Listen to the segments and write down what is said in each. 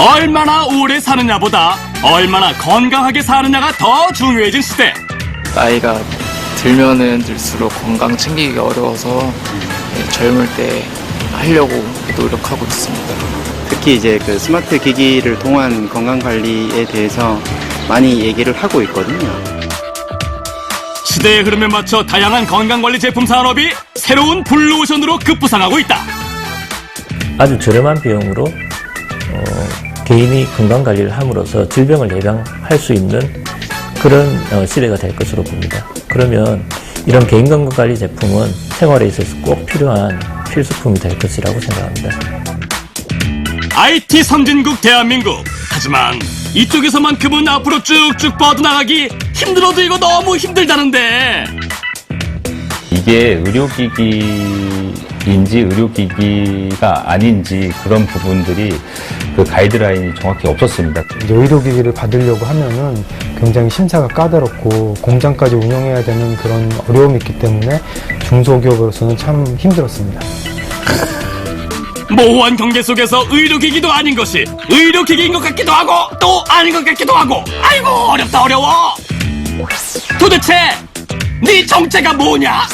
얼마나 오래 사느냐보다 얼마나 건강하게 사느냐가 더 중요해진 시대. 나이가 들면은 들수록 건강 챙기기가 어려워서 네, 젊을 때 하려고 노력하고 있습니다. 특히 이제 그 스마트 기기를 통한 건강 관리에 대해서 많이 얘기를 하고 있거든요. 시대의 흐름에 맞춰 다양한 건강관리 제품 산업이 새로운 블루오션으로 급부상하고 있다. 아주 저렴한 비용으로 어, 개인이 건강 관리를 함으로써 질병을 예방할 수 있는 그런 어, 시대가 될 것으로 봅니다. 그러면 이런 개인 건강 관리 제품은 생활에 있어서 꼭 필요한 필수품이 될 것이라고 생각합니다. IT 선진국 대한민국. 하지만 이쪽에서만큼은 앞으로 쭉쭉 뻗어나가기 힘들어도 이거 너무 힘들다는데. 이게 의료기기 인지 의료기기가 아닌지 그런 부분들이 그 가이드라인이 정확히 없었습니다. 이제 의료기기를 받으려고 하면은 굉장히 심사가 까다롭고 공장까지 운영해야 되는 그런 어려움이 있기 때문에 중소기업으로서는 참 힘들었습니다. 모호한 경계 속에서 의료기기도 아닌 것이 의료기기인 것 같기도 하고 또 아닌 것 같기도 하고 아이고 어렵다 어려워 도대체 네 정체가 뭐냐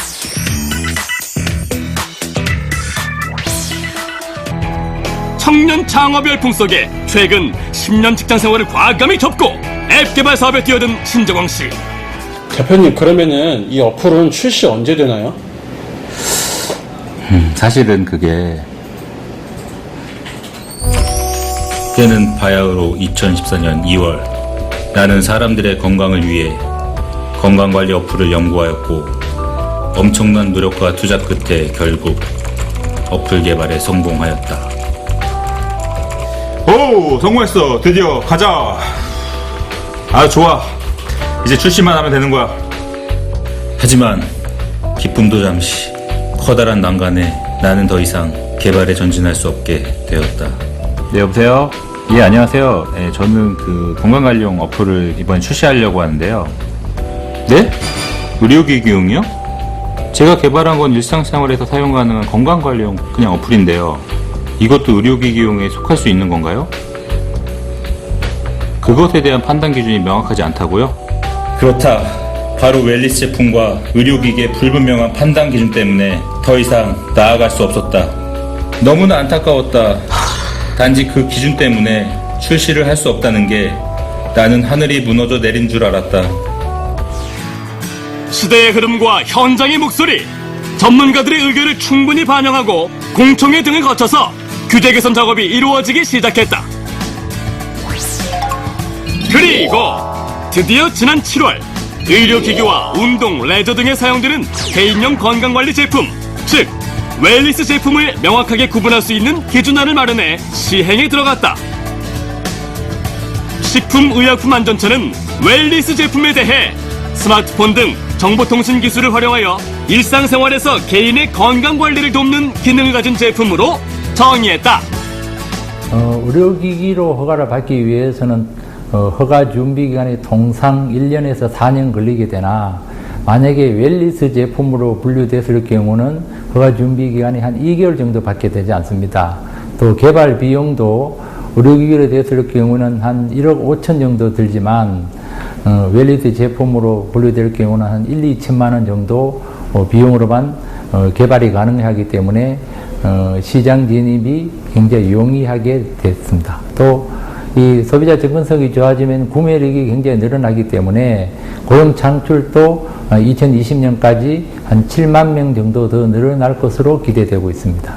청년 창업 열풍 속에 최근 10년 직장 생활을 과감히 접고 앱 개발 사업에 뛰어든 신정광 씨 대표님 그러면은 이 어플은 출시 언제 되나요? 사실은 그게 때는 바야흐로 2014년 2월 나는 사람들의 건강을 위해 건강관리 어플을 연구하였고 엄청난 노력과 투자 끝에 결국 어플 개발에 성공하였다. 오 성공했어 드디어 가자 아 좋아 이제 출시만 하면 되는 거야 하지만 기쁨도 잠시 커다란 난간에 나는 더 이상 개발에 전진할 수 없게 되었다. 네 여보세요. 예 안녕하세요. 예, 저는 그 건강관리용 어플을 이번에 출시하려고 하는데요. 네? 의료기기용이요? 제가 개발한 건 일상생활에서 사용 가능한 건강관리용 그냥 어플인데요. 이것도 의료기기용에 속할 수 있는 건가요? 그것에 대한 판단 기준이 명확하지 않다고요? 그렇다. 바로 웰리스 제품과 의료기기의 불분명한 판단 기준 때문에 더 이상 나아갈 수 없었다. 너무나 안타까웠다. 단지 그 기준 때문에 출시를 할 수 없다는 게 나는 하늘이 무너져 내린 줄 알았다. 시대의 흐름과 현장의 목소리, 전문가들의 의견을 충분히 반영하고 공청회 등을 거쳐서 규제 개선 작업이 이루어지기 시작했다. 그리고 드디어 지난 7월 의료기기와 운동, 레저 등에 사용되는 개인용 건강관리 제품, 즉 웰리스 제품을 명확하게 구분할 수 있는 기준안을 마련해 시행에 들어갔다. 식품의약품안전처는 웰리스 제품에 대해 스마트폰 등 정보통신 기술을 활용하여 일상생활에서 개인의 건강관리를 돕는 기능을 가진 제품으로 정의했다. 어, 의료기기로 허가를 받기 위해서는 어, 허가 준비 기간이 통상 1년에서 4년 걸리게 되나 만약에 웰리스 제품으로 분류됐을 경우는 허가 준비 기간이 한 2개월 정도 받게 되지 않습니다. 또 개발 비용도 의료기기로 됐을 경우는 한 1억 5천 정도 들지만 어, 웰리스 제품으로 분류될 경우는 한 1, 2천만 원 정도 어, 비용으로만 어, 개발이 가능하기 때문에 어, 시장 진입이 굉장히 용이하게 됐습니다. 또 이 소비자 접근성이 좋아지면 구매력이 굉장히 늘어나기 때문에 고용 창출도 2020년까지 한 7만 명 정도 더 늘어날 것으로 기대되고 있습니다.